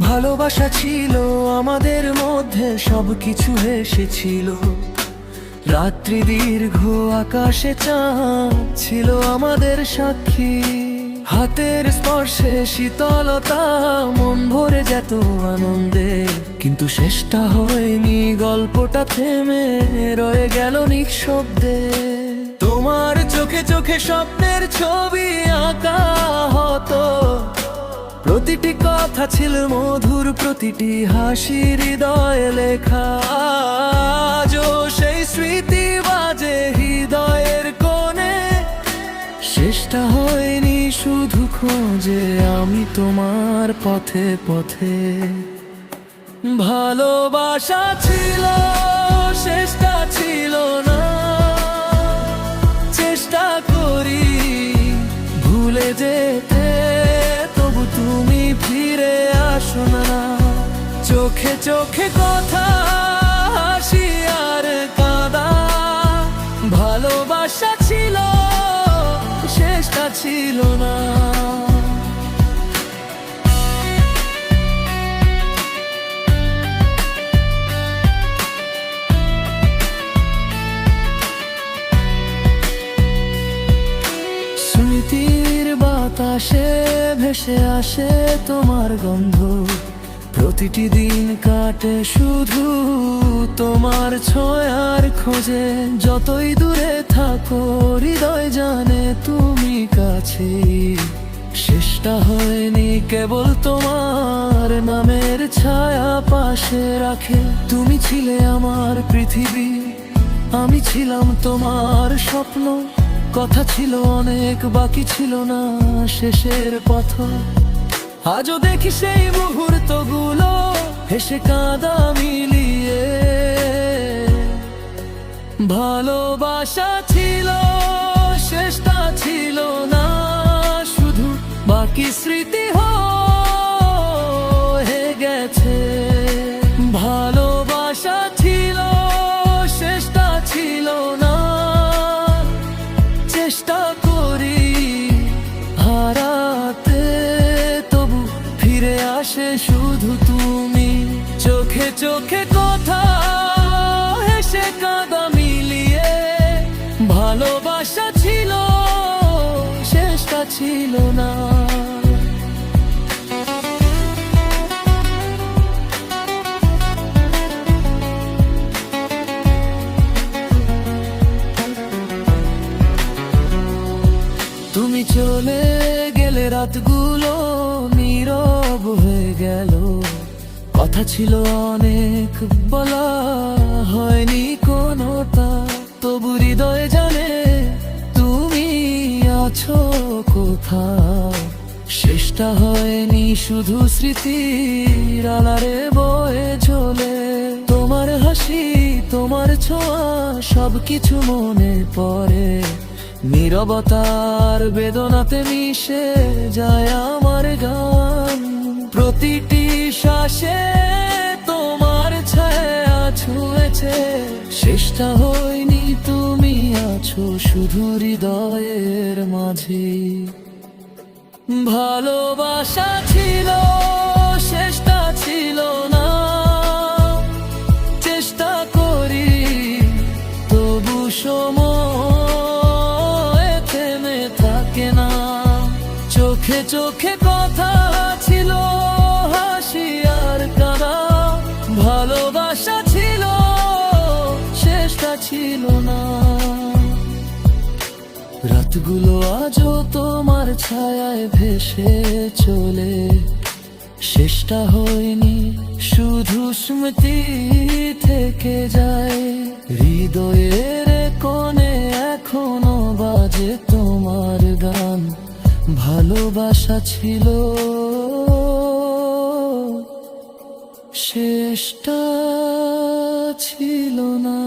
ভালোবাসা ছিল আমাদের মধ্যে, সবকিছু এসেছিল রাত্রি দীর্ঘ আকাশে চাঁদ ছিল আমাদের সাক্ষী। হাতের স্পর্শে শীতলতা, মন ভরে যেত আনন্দে। কিন্তু শেষটা হয়নি, গল্পটা থেমে রয়ে গেল নিঃশব্দে। তোমার চোখে চোখে স্বপ্নের ছবি আঁকা হতো। প্রতিটি কথা ছিল মধুর, প্রতিটি হাসি হৃদয়ে লেখা। আজও সেই স্মৃতি বাজে হৃদয়ের কোণে। শেষটা হয়নি শুধু খোঁজে, আমি তোমার পথে পথে। ভালোবাসা ছিল শেষটা ছিল না। চেষ্টা করি, ভুলে যেতে, তবু তুমি ফিরে আসো না। চোখে চোখে কথা, হাসি আর কাদা। ভালোবাসা ছিল শেষটা ছিল না। ভেসে আসে তোমার গন্ধ। প্রতিটি দিন কাটে শুধু তোমার ছয়ার খোঁজে। যতই দূরে থাকো, হৃদয় জানে তুমি কাছে। শেষটা হয়নি কেবল তোমার নামের ছায়া পাশে রাখে। তুমি ছিলে আমার পৃথিবী, আমি ছিলাম তোমার স্বপ্ন। কথা ছিল অনেক, বাকি ছিল না শেষের পথ। আজও দেখি সেই মুহূর্তগুলো হেসে কাঁদা মিলিয়ে। ভালোবাসা ছিল, শেষটা ছিল না, শুধু বাকি স্মৃতি হয়ে। চোখে চোখে কথা, হেসে কাদা মিলিয়ে। ভালোবাসা ছিল, শেষটা ছিল না। তুমি চলে গেলে রাতগুলো নীরব হয়ে গেল। কথা ছিল অনেক, বলা হয়নি কোনোটা। তবু হৃদয়ে জানে তুমি আছো কোথাও শেষটা হয়নি শুধু স্মৃতির আলারে বয়ে ঝোলে তোমার হাসি, তোমার ছোঁয়া সব কিছু মনে পড়ে। নীরবতার বেদনাতে মিশে যায় আমার গান। প্রতিটি শ্বাসে তোমার ছায়া ছুঁয়েছে। শেষটা হয়নি তুমি আছো শুধু হৃদয়ের মাঝে। ভালোবাসা ছিল চোখে চোখে কথা ছিল, হাসি আর কাদা। ভালোবাসা ছিল, শেষটা ছিল না। রাতগুলো আজও তোমার ছায়ায় ভেসে চলে। শেষটা হয়নি, শুধু স্মৃতি থেকে যায়। হৃদয়ের কোণে এখনও বাজে ভালোবাসা ছিল। শেষটা ছিল না।